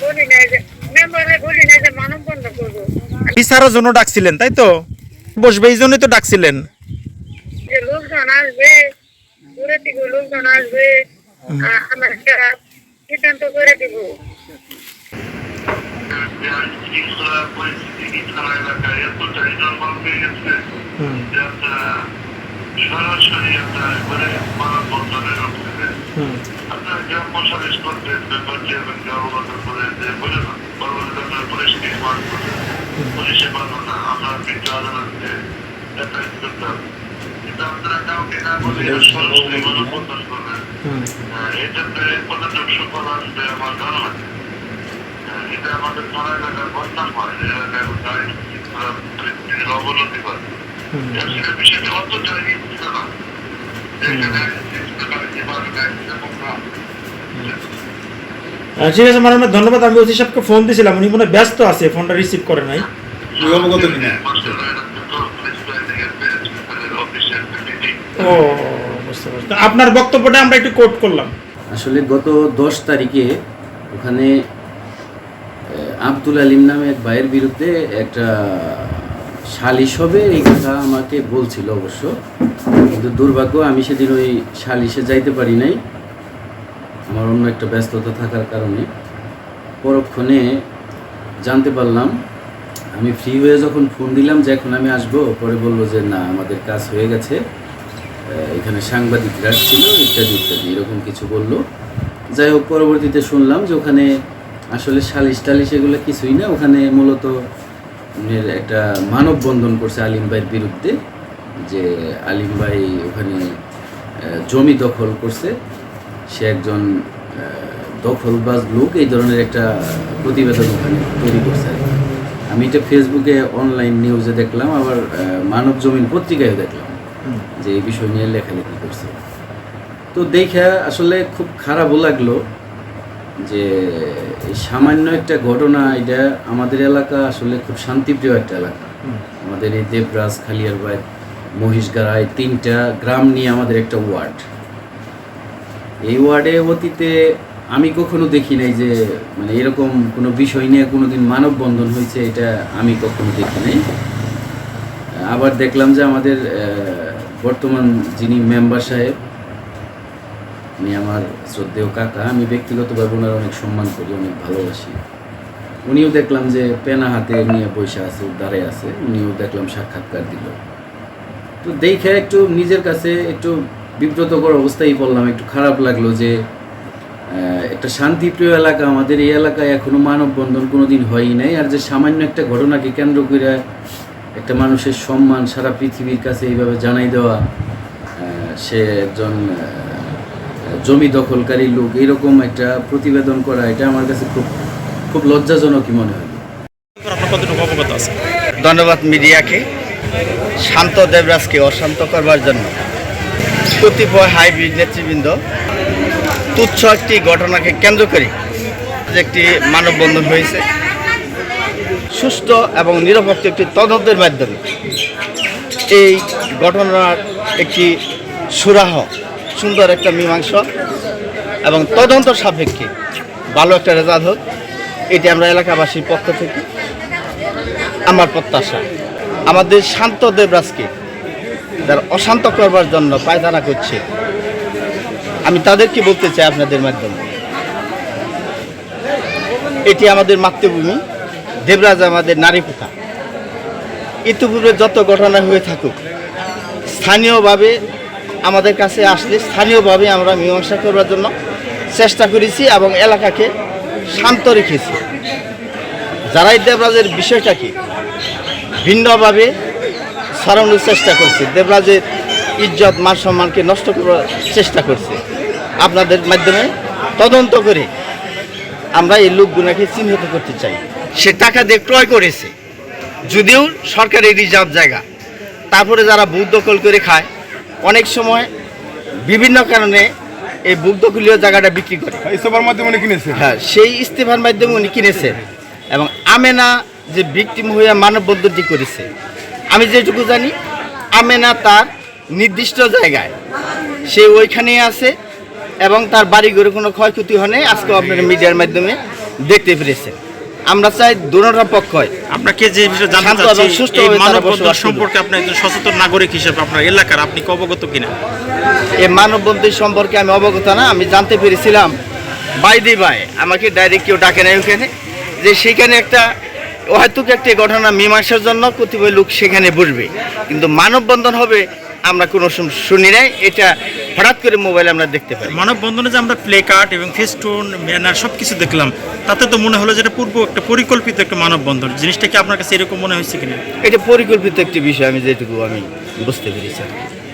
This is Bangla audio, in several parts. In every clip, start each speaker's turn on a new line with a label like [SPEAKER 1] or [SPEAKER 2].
[SPEAKER 1] বলি নাই যে মেম্বারে বলি নাই যে মানব বন্ধ
[SPEAKER 2] বিচারের জন্য ডাকছিলেন তাই তো? বসবে এই জন্যই তো ডাকছিলেন।
[SPEAKER 1] যে লোকজন আসবে দূরে থেকে লোকজন আসবে আ- সিদ্ধান্ত করে দিব।
[SPEAKER 3] সরাসরি আপনার করে এটা আমাদের থানা এলাকার বদনাম হয় যে গাড়ি অবনতি করে বিষয়টি অত্যন্ত ছিল না
[SPEAKER 2] ঠিক আছে ম্যাডাম ধন্যবাদ। আমি ওসি সাহেবকে ফোন দিয়েছিলাম উনি মনে ব্যস্ত আছে ফোনটা রিসিভ করে নাই।
[SPEAKER 4] অবগত কিনা
[SPEAKER 2] ও বুঝতে পারছি। তো আপনার বক্তব্যটা আমরা একটু কোট করলাম।
[SPEAKER 5] আসলে গত দশ তারিখে ওখানে আব্দুল আলিম নামে এক ভাইয়ের বিরুদ্ধে একটা সালিশ হবে, এই কথা আমাকে বলছিল অবশ্য। কিন্তু দুর্ভাগ্য, আমি সেদিন ওই সালিশে যাইতে পারি নাই। আমার অন্য একটা ব্যস্ততা থাকার কারণে। পরক্ষণে জানতে পারলাম, আমি ফ্রি হয়ে যখন ফোন দিলাম যে এখন আমি আসব, পরে বলল যে না, আমাদের কাজ হয়ে গেছে। এখানে সাংবাদিকরা ছিল, ইত্যাদি ইত্যাদি, এরকম কিছু বলল। যাই হোক, পরবর্তীতে শুনলাম যে ওখানে আসলে সালিশ টালিশ এগুলো কিছুই না। ওখানে মূলত একটা মানববন্ধন করছে আলিম ভাইয়ের বিরুদ্ধে যে আলিম ভাই ওখানে জমি দখল করছে। সে একজন দখলবাজ লোক এই ধরনের একটা প্রতিবেদন ওখানে তৈরি করছে আর আমি এটা ফেসবুকে অনলাইন নিউজে দেখলাম আবার মানব জমিন পত্রিকায় দেখলাম যে এই বিষয় নিয়ে লেখালেখি করছে। তো দেখে আসলে খুব খারাপও লাগল যে এই সামান্য একটা ঘটনা এটা আমাদের এলাকা আসলে খুব শান্তিপ্রিয় একটা এলাকা। আমাদের এই দেবরাজ খালিয়ারবাই মহিষগাড়া এই তিনটা গ্রাম নিয়ে আমাদের একটা ওয়ার্ড। এই ওয়ার্ডে অতীতে আমি কখনো দেখি নাই যে মানে এরকম কোনো বিষয় নিয়ে কোনো কোনোদিন মানববন্ধন হয়েছে এটা আমি কখনো দেখি নাই। আবার দেখলাম যে আমাদের বর্তমান যিনি মেম্বার সাহেব উনি আমার শ্রদ্ধেয় কাকা, আমি ব্যক্তিগতভাবে ওনার অনেক সম্মান করি, অনেক ভালোবাসি। উনিও দেখলাম যে পেনা হাতে নিয়ে পয়সা আছে, দাঁড়ায় আছে, উনিও দেখলাম সাক্ষাৎকার দিল। তো দেখে একটু নিজের কাছে একটু বিব্রতকর অবস্থায় পড়লাম, একটু খারাপ লাগল যে একটা শান্তিপ্রিয় এলাকা আমাদের এই এলাকায় এখনও মানববন্ধন কোনো দিন হয়ই নাই, আর যে সামান্য একটা ঘটনাকে কেন্দ্র করে একটা মানুষের সম্মান সারা পৃথিবীর কাছে এইভাবে জানাই দেওয়া সে একজন জমি দখলকারী লোক এরকম একটা প্রতিবেদন করা এটা আমার কাছে খুব খুব লজ্জাজনকই মনে হয়।
[SPEAKER 6] ধন্যবাদ মিডিয়াকে। শান্ত দেবরাজকে অশান্ত করবার জন্য। কতিপয় হাইব্রিড নেতৃবৃন্দ তুচ্ছ একটি ঘটনাকে কেন্দ্র করে যে একটি মানববন্ধন হয়েছে। সুষ্ঠু এবং নিরপেক্ষ একটি তদন্তের মাধ্যমে এই ঘটনার একটি সুরাহ সুন্দর একটা মীমাংসা এবং তদন্ত সাপেক্ষে ভালো একটা রেজাল্ট হোক, এটি আমরা এলাকাবাসীর পক্ষ থেকে আমার প্রত্যাশা। আমাদের শান্ত দেবরাজকে যারা অশান্ত করবার জন্য পায়তারা করছে। আমি তাদেরকে বলতে চাই আপনাদের মাধ্যমে। এটি আমাদের মাতৃভূমি, দেবরাজ আমাদের নারী প্রথা ইতিপূর্বে যত ঘটনা হয়ে থাকুক, স্থানীয়ভাবে আমাদের কাছে আসলে স্থানীয়ভাবে আমরা মীমাংসা করবার জন্য চেষ্টা করেছি এবং এলাকাকে শান্ত রেখেছি। যারাই দেবরাজের বিষয়টাকে ভিন্নভাবে সরানোর চেষ্টা করছে, দেবরাজের ইজ্জত, মান সম্মানকে নষ্ট করার চেষ্টা করছে, আপনাদের মাধ্যমে তদন্ত করে আমরা এই লোকগুলোকে চিহ্নিত করতে চাই। সে টাকা দিয়ে ক্রয় করেছে, যদিও সরকারের রিজার্ভ জায়গা, তারপরে যারা বুক দখল করে খায় অনেক সময় বিভিন্ন কারণে এই দখলীয় জায়গাটা বিক্রি করে।
[SPEAKER 4] ইস্তফার মাধ্যমে উনি কিনেছে
[SPEAKER 6] হ্যাঁ সেই ইস্তেফার মাধ্যমে উনি কিনেছেন এবং আমেনা যে ভিকটিম হয়ে মানববন্ধনটি করেছে আমি যেটুকু জানি আমেনা তার নির্দিষ্ট জায়গায়। সে ওইখানেই আছে এবং তার বাড়ি ঘরে কোনো ক্ষয়ক্ষতি হয় নাই আজকে আপনার মিডিয়ার মাধ্যমে দেখতে পেরেছেন। আমরা চাই দুটা পক্ষ হয়।
[SPEAKER 2] আপনাকে যে বিষয়ে জানতে চাচ্ছি
[SPEAKER 6] সুষ্ঠু
[SPEAKER 2] এই মানববন্ধন সম্পর্কে আপনি একজন সচেতন নাগরিক হিসেবে আপনার এলাকার আপনি কি অবগত কিনা?
[SPEAKER 6] এই মানববন্ধী সম্পর্কে আমি অবগত না আমি জানতে পেরেছিলাম। বাইদি ভাই আমাকে ডাইরেক্ট কেউ ডাকে নাই ওখানে যে সেখানে একটা হয়তো একটা ঘটনা মীমাংসার জন্য কতিপয় লোক সেখানে বসবে। কিন্তু মানববন্ধন হবে আমরা কোনো শুনি নাই। এটা হঠাৎ করে মোবাইলে আমরা দেখতে পাই।
[SPEAKER 2] মানববন্ধনে যে আমরা প্লে কার্ড এবং ফেস্টুন ব্যানার সব কিছু দেখলাম তাতে তো মনে হলো যে এটা পূর্ব একটা পরিকল্পিত একটা মানববন্ধন জিনিসটা কি আপনার কাছে এরকম মনে হয়েছে কিনা?
[SPEAKER 6] এটা পরিকল্পিত একটি বিষয় আমি যেটুকু আমি বুঝতে পেরেছি।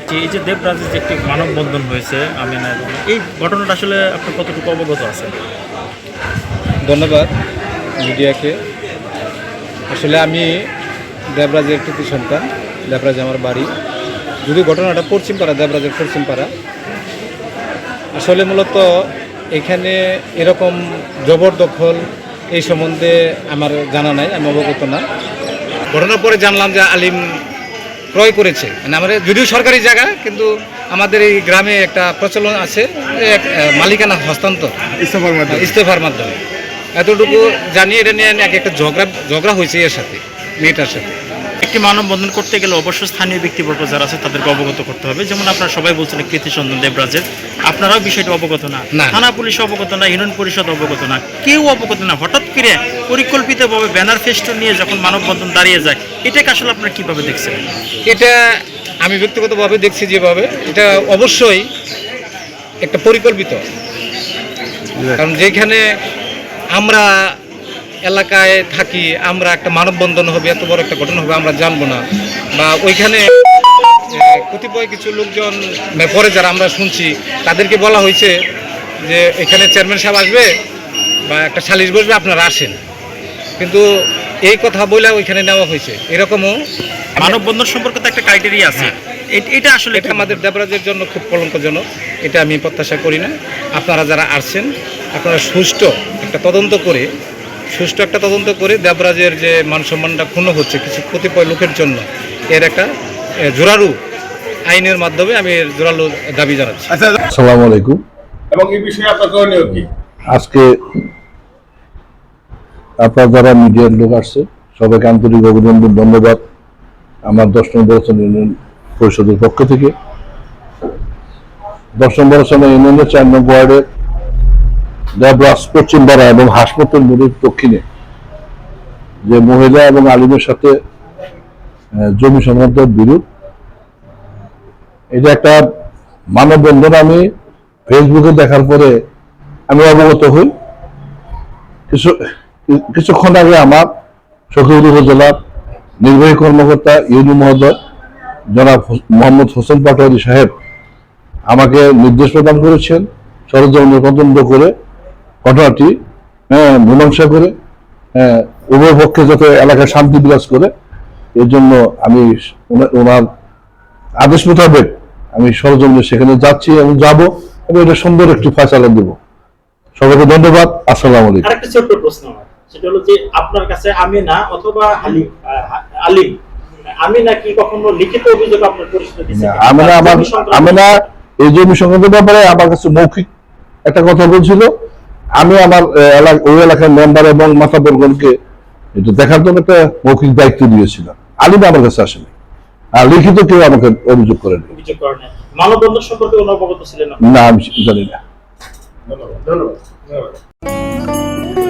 [SPEAKER 2] যে এই যে দেবরাজের যে একটি মানববন্ধন হয়েছে এবং এই ঘটনাটা আসলে আপনি কতটুকু অবগত আছেন?
[SPEAKER 7] ধন্যবাদ মিডিয়াকে। আসলে আমি দেবরাজের কৃতি সন্তান দেবরাজ আমার বাড়ি। যদি ঘটনাটা পশ্চিমপাড়া দেবরাজের পশ্চিমপাড়া আসলে মূলত এখানে এরকম জবরদখল এই সম্বন্ধে আমার জানা নাই আমি অবগত না। ঘটনার পরে জানলাম যে আলিম ক্রয় করেছে। মানে আমাদের যদিও সরকারি জায়গা কিন্তু আমাদের এই গ্রামে একটা প্রচলন আছে এক, মালিকানা হস্তান্তর।
[SPEAKER 4] ইস্তফার মাধ্যমে।
[SPEAKER 7] ইস্তফার মাধ্যমে। এতটুকু জানি এটা নিয়ে এক একটা ঝগড়া ঝগড়া হয়েছে এর সাথে মেয়েটার সাথে।
[SPEAKER 2] একটি মানববন্ধন করতে গেলে অবশ্যই স্থানীয় ব্যক্তিবর্গ যারা আছে তাদেরকে অবগত করতে হবে। যেমন আপনারা সবাই বলছেন কৃতি সন্ধান দেবরাজের। আপনারাও বিষয়টা অবগত না। থানা পুলিশ অবগত না ইউনিয়ন পরিষদ অবগত না কেউ অবগত না। হঠাৎ করে পরিকল্পিতভাবে ব্যানার ফেস্টুন নিয়ে যখন মানববন্ধন দাঁড়িয়ে যায় এটাকে আসলে আপনারা কীভাবে দেখছেন?
[SPEAKER 7] এটা আমি ব্যক্তিগতভাবে দেখছি যেভাবে। এটা অবশ্যই একটা পরিকল্পিত। কারণ যেখানে আমরা এলাকায় থাকি আমরা একটা মানববন্ধন হবে এত বড় একটা ঘটনা হবে আমরা জানব না। বা ওইখানে কতিপয় কিছু লোকজন পরে যারা আমরা শুনছি তাদেরকে বলা হয়েছে যে এখানে চেয়ারম্যান সাহেব আসবে বা একটা সালিশ বসবে আপনারা আসেন। কিন্তু এই কথা বলে ওইখানে নেওয়া হয়েছে। এরকমও
[SPEAKER 2] মানববন্ধন সম্পর্কে তো একটা ক্রাইটেরিয়া আছে। এটা আসলে
[SPEAKER 7] এটা আমাদের দেবরাজের জন্য খুব কলঙ্কজনক। এটা আমি প্রত্যাশা করি না। আপনারা যারা আসছেন আপনারা সুষ্ঠু একটা তদন্ত করে সুষ্ঠু একটা তদন্ত করে দেবরাজের যে মান সম্মানটা ক্ষুণ্ণ হচ্ছে কিছু কতিপয় লোকের জন্য এর একটা জোরালো আইনের মাধ্যমে আমি জোরালো দাবি জানাচ্ছি।
[SPEAKER 4] আচ্ছা
[SPEAKER 8] আসসালামু আলাইকুম।
[SPEAKER 4] এবং এই বিষয়ে আপনার করণীয় কি?
[SPEAKER 8] আজকে আপনার যারা মিডিয়ার লোক আসছে সবাইকে আন্তরিক অভিনন্দন ধন্যবাদ। আমার দশ নম্বর ইউনিয়ন পরিষদের পক্ষ থেকে। দশ নম্বর ইউনিয়নের চার নম্বর ওয়ার্ডের দেবরাজ পশ্চিমপাড়া এবং হাসপাতাল মোড়ের দক্ষিণে। যে মহিলা এবং আলিমের সাথে জমি সংক্রান্ত বিরোধ। এটা একটা মানববন্ধন। আমি ফেসবুকে দেখার পরে আমি অবগত হই। কিছু, কিছুক্ষণ আগে আমার সখীপুর উপজেলার নির্বাহী কর্মকর্তা ইউনি মহোদয়, জনাব মোহাম্মদ হোসেন পাটোয়ারি সাহেব আমাকে নির্দেশ প্রদান করেছেন। সরজমিনে তদন্ত করে ঘটনাটি হ্যাঁ মীমাংসা করে হ্যাঁ উভয় পক্ষে যাতে এলাকায় শান্তি বিরাজ করে এর জন্য আমি ওনা- ওনার আদেশ মোতাবেক আমি সরজমিনে সেখানে যাচ্ছি এবং যাব এবং এটা সুন্দর একটি ফয়সালা দেব। সবাইকে ধন্যবাদ আসসালামু আলাইকুম।
[SPEAKER 2] আরেকটা ছোট্ট প্রশ্ন আমার সেটা হলো যে আপনার কাছে আমিনা অথবা আলিম আহ, আলিম আমিনা কি কখনো লিখিত অভিযোগ আপনার পরিচিত?
[SPEAKER 8] আমি না আমার আমি না এই জমি সংক্রান্ত ব্যাপারে আমার কাছে মৌখিক একটা কথা বলছিল। আমি আমার ওই এলাকার মেম্বার এবং মাথা বর্গনকে এটা দেখার জন্য একটা মৌখিক দায়িত্ব দিয়েছিলাম। আলিম আমার কাছে আসেনি। আর লিখিত কেউ আমাকে অভিযোগ করেন।
[SPEAKER 2] না?
[SPEAKER 8] আমি জানি না।
[SPEAKER 4] ধন্যবাদ। ধন্যবাদ।